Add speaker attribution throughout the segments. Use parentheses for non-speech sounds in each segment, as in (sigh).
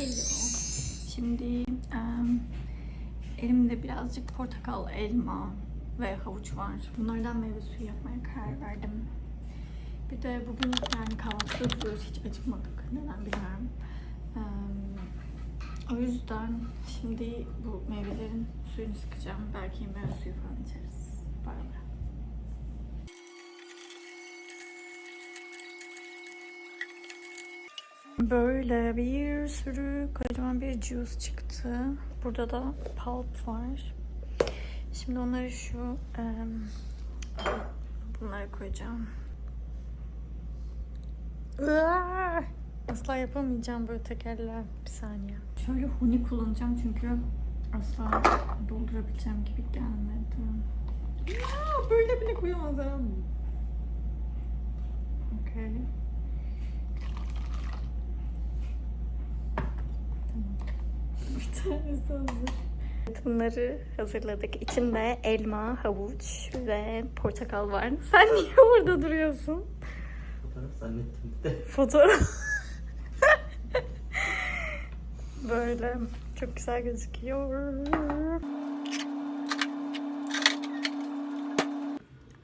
Speaker 1: Hello. Şimdi em, elimde birazcık portakal, elma ve havuç var. Bunlardan meyve suyu yapmaya karar verdim. Bir de bugün yani kahvaltıda duruyoruz. Hiç acıkmadık. Neden bilmiyorum. Em, o yüzden şimdi bu meyvelerin suyunu sıkacağım. Belki meyve suyu falan içeriz. Böyle bir sürü kocaman bir juice çıktı. Burada da pulp var. Şimdi onları şu em, bunlara koyacağım. Asla yapamayacağım böyle tekerler. Bir saniye. Şöyle huni kullanacağım çünkü asla doldurabileceğim gibi gelmedi.
Speaker 2: Aa, böyle bile koyamaz ha.
Speaker 1: Okay.
Speaker 2: Bir tanesi hazır.
Speaker 1: Bunları hazırladık. İçinde elma, havuç ve portakal var. Sen niye orada duruyorsun?
Speaker 3: Fotoğraf zannettim de.
Speaker 1: Fotoğraf. (laughs) Böyle çok güzel gözüküyor.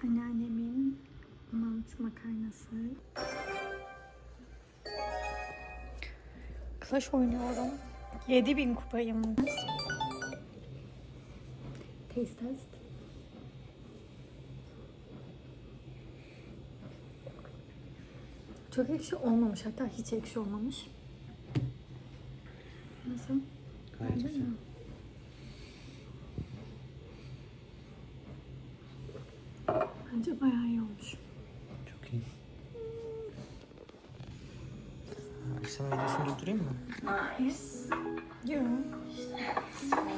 Speaker 1: Anneannemin mantı makarnası. Clash oynuyorum. 7000 kupayım. Taste test. Çok ekşi olmamış. Hatta hiç ekşi olmamış. Nasıl?
Speaker 3: Gayet güzel.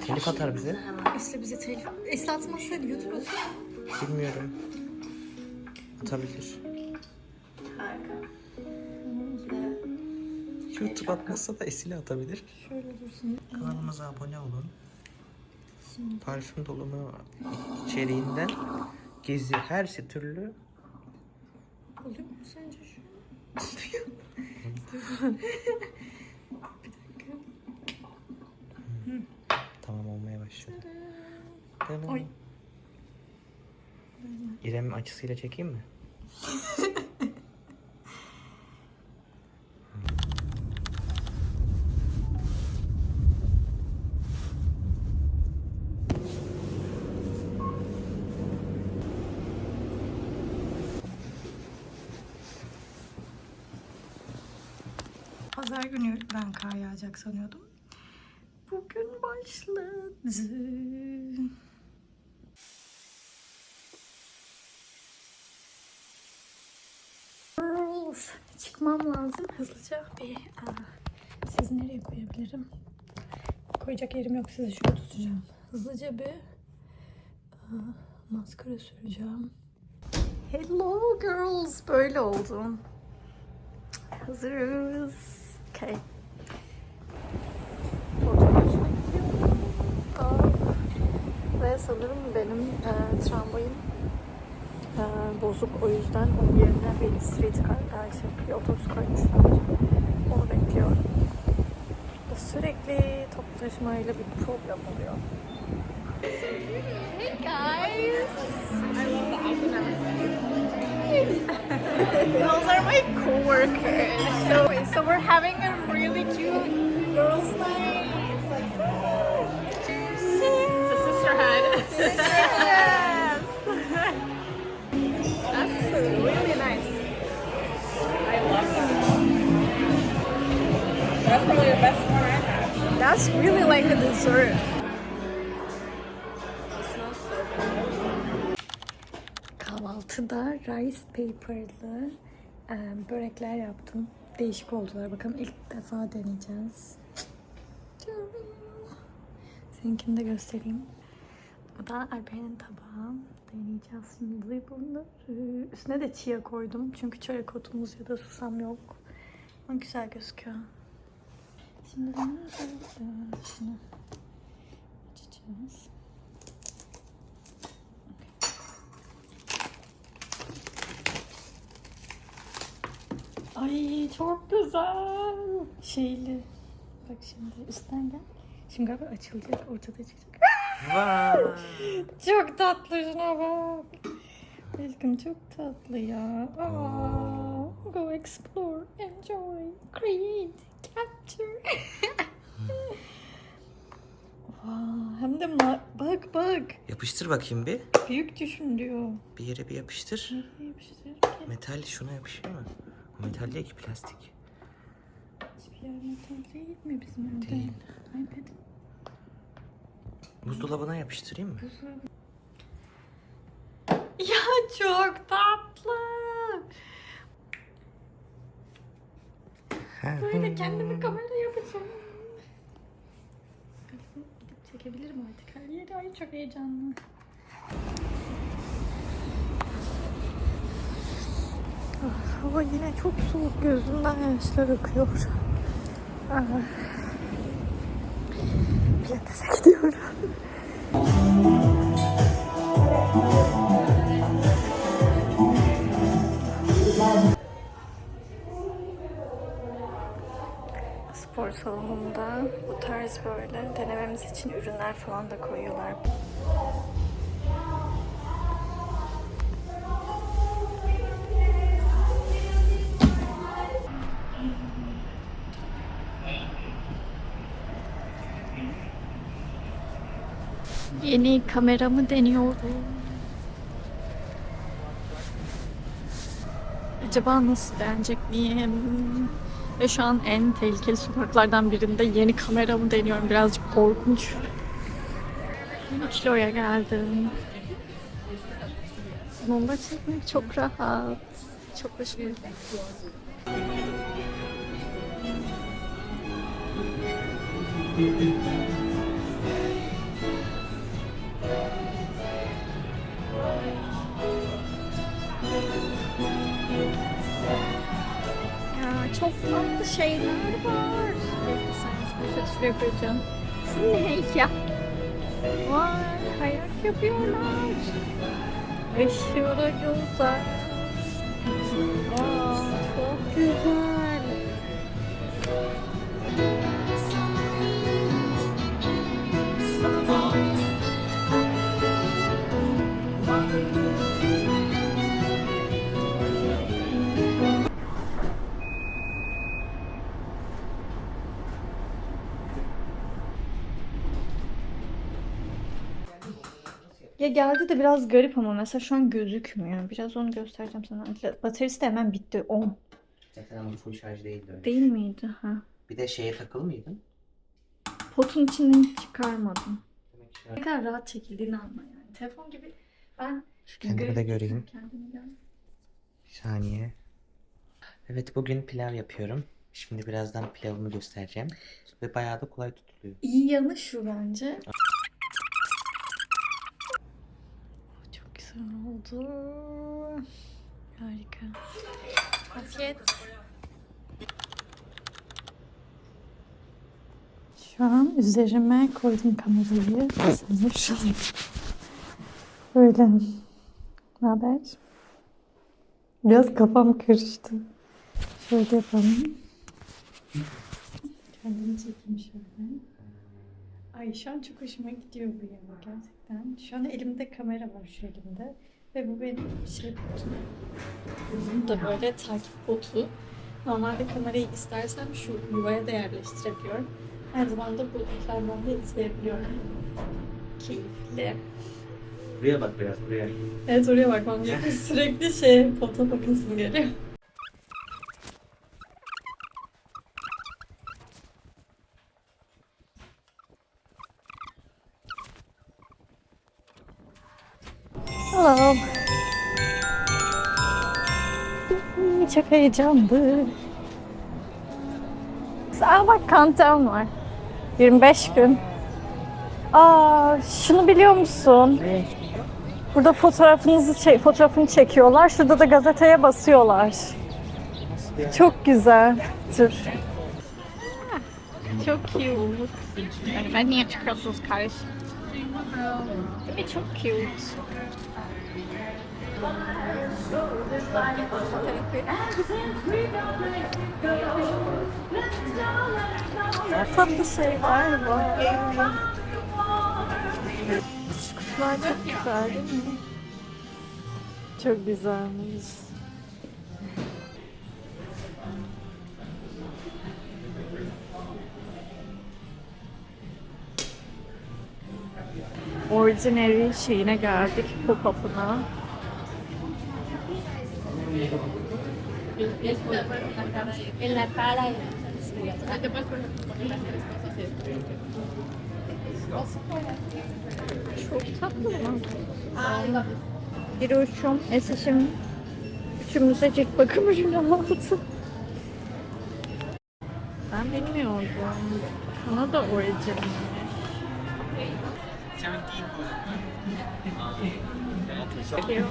Speaker 3: Telif atar bize.
Speaker 1: Esra bize telif... Esra atmazsaydı YouTube atıyor.
Speaker 3: Bilmiyorum. Atabilir. YouTube atmazsa da Esile atabilir.
Speaker 1: Şöyle dursun.
Speaker 3: Kanalımıza abone olun. Parfüm dolumu içeriğinden gezi her şey türlü
Speaker 1: Oluyor mu sence şu? (laughs) (laughs)
Speaker 3: Tamam.
Speaker 1: Oy.
Speaker 3: İrem açısıyla çekeyim mi?
Speaker 1: Pazar günü ben kar yağacak sanıyordum. Bugün başladı. Girls, çıkmam lazım hızlıca bir siz nereye koyabilirim? Koyacak yerim yok sizi şöyle tutacağım. Hızlıca bir aa, maskara süreceğim. Hello girls böyle oldum. Hazırız. Okay. Ve sanırım benim e, tramvayım e, bozuk. O yüzden onun yerine bir street car, e, şey, bir otobüs koymuşlar. Onu bekliyorum. Sürekli toplu taşımayla bir problem oluyor. Hey guys! Those are my coworkers. So, so we're having a really cute girls' night. It's a sisterhood. Really like a dessert. Kahvaltıda rice paper'lı e, börekler yaptım. Değişik oldular. Bakalım ilk defa deneyeceğiz. Seninkini de göstereyim. Bu da Alper'in tabağı. Deneyeceğiz şimdi bunları. Üstüne de chia koydum. Çünkü çörek otumuz ya da susam yok. Ama güzel gözüküyor. Şimdi bunları da e, şunu açacağız. Ay çok güzel. Şeyli Bak şimdi üstten gel. Şimdi galiba açılacak, ortada çıkacak.
Speaker 3: Vay. (laughs)
Speaker 1: Çok tatlı şuna bak. Aşkım çok tatlı ya. Aa, go explore, enjoy, create, Vay, hem de ma- bak bak.
Speaker 3: Yapıştır bakayım bir.
Speaker 1: Büyük düşün diyor.
Speaker 3: Bir yere bir yapıştır.
Speaker 1: Nereye yapıştıracak ki?
Speaker 3: Metal şuna yapışıyor mu? O Metal değil ki plastik.
Speaker 1: Hiçbir yer metal değil mi bizim evde?
Speaker 3: Değil.
Speaker 1: iPad
Speaker 3: Buzdolabına yapıştırayım mı?
Speaker 1: buzdolabı. Ya çok tatlı. Böyle kendimi kamera yapacağım. Gidip çekebilirim artık her yeri. Ay çok heyecanlı. Ah, Hava yine çok soğuk. Gözümden yaşlar akıyor. Ah. Pilates'e gidiyorum. Salonunda bu tarz böyle denememiz için ürünler falan da koyuyorlar. Yeni kameramı deniyorum. Acaba nasıl beğenecek miyim? Ve şu an en tehlikeli sokaklardan birinde yeni kameramı deniyorum. Birazcık korkunç. Kiloya geldim. Bununla çekmek çok rahat. Çok hoşuma gitti. Şuraya koyacağım. Ne ya? Vay kayak yapıyorlar. Aşırı güzel. Ya geldi de biraz garip ama mesela şu an gözükmüyor. Biraz onu göstereceğim sana. Bataryası da hemen bitti. 10.
Speaker 3: Zaten ama full şarj değildi öyle.
Speaker 1: Değil miydi? Ha.
Speaker 3: Bir de şeye takılı mıydın?
Speaker 1: Potun içinden çıkarmadım.
Speaker 3: Demek ki
Speaker 1: Ne kadar rahat çekildiğini anla yani. Telefon gibi ben
Speaker 3: Kendimi de göreyim.
Speaker 1: Kendimi gör.
Speaker 3: Bir saniye. Evet bugün pilav yapıyorum. Şimdi birazdan pilavımı göstereceğim. Ve bayağı da kolay tutuluyor.
Speaker 1: İyi yanı şu bence. Çok güzel oldu. Harika. Afiyet. Şu an üzerime koydum kamerayı. De şunu. Böyle. Ne haber? Biraz kafam karıştı. Şöyle yapalım. Kendimi çekeyim şöyle. Ay şu an çok hoşuma gidiyor bu yemek gerçekten. Şu an elimde kamera var şu elimde. Ve bu benim şey botum. Bu da böyle takip botu. Normalde kamerayı istersem şu yuvaya da yerleştirebiliyorum. Aynı zamanda bu ekrandan da izleyebiliyorum. Keyifli.
Speaker 3: Buraya bak biraz buraya.
Speaker 1: Evet oraya bakmam gerekiyor. Sürekli şey foto bakasım geliyor. Çok heyecanlı. Aa bak kantam var. 25 gün. Aa şunu biliyor musun? Burada fotoğrafınızı çek, fotoğrafını çekiyorlar. Şurada da gazeteye basıyorlar. Çok güzel. Dur. Çok cute. Yani ben niye çıkıyorsunuz kardeşim? Mi? Çok cute. Tatlı şeyler var. Kutular çok güzel? Çok güzelmiş. Ordinary şeyine geldik, pop-up'ına. Çok tatlı mı? Bir uçum, esişim, üçümüze cilt bakım ürünü aldı. Ben bilmiyordum. Kanada orijinali.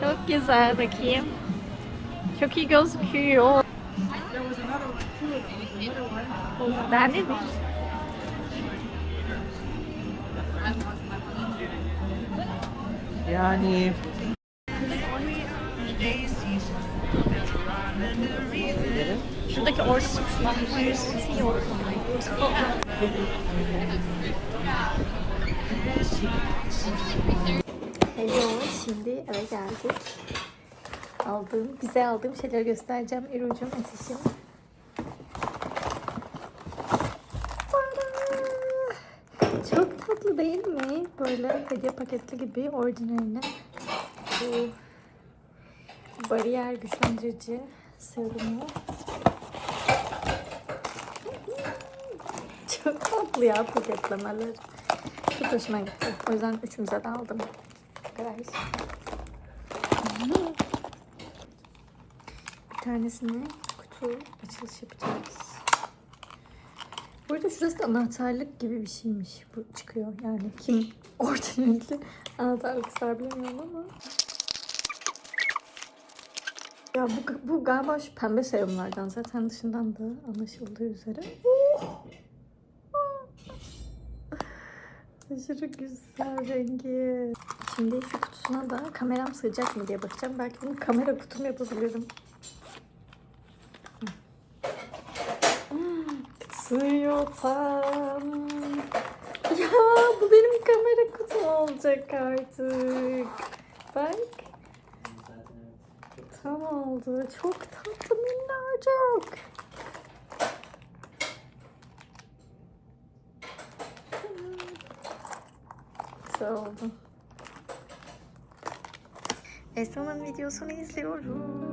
Speaker 1: Çok güzel bakayım. Çok iyi gözüküyor. Ben de?
Speaker 3: Yani
Speaker 1: Şuradaki ornamentlar yok. Hello, şimdi eve geldik. Aldığım, bize aldığım şeyleri göstereceğim. İrucum, esişim. Çok tatlı değil mi? Böyle hediye paketli gibi orijinaline. Bu bariyer güçlendirici serumu. Çok tatlı ya paketlemeler. Çok hoşuma gitti. O yüzden üçümüze de aldım. Bu kadar. Bir tanesini kutu açılış yapacağız. Bu arada şurası da anahtarlık gibi bir şeymiş. Bu çıkıyor yani. Kim (laughs) orijinali anahtarlık ister bilmiyorum ama. Ya bu, bu galiba şu pembe serumlardan. Zaten dışından da anlaşıldığı üzere. Aşırı güzel rengi. Şimdi şu kutusuna da kameram sığacak mı diye bakacağım. Belki bunu kamera kutum yapabilirim. Sığıyor tam. Ya bu benim kamera kutum olacak artık. Bak. Tam oldu. Çok tatlı minnacık. Oldu. Esra'nın videosunu izliyoruz.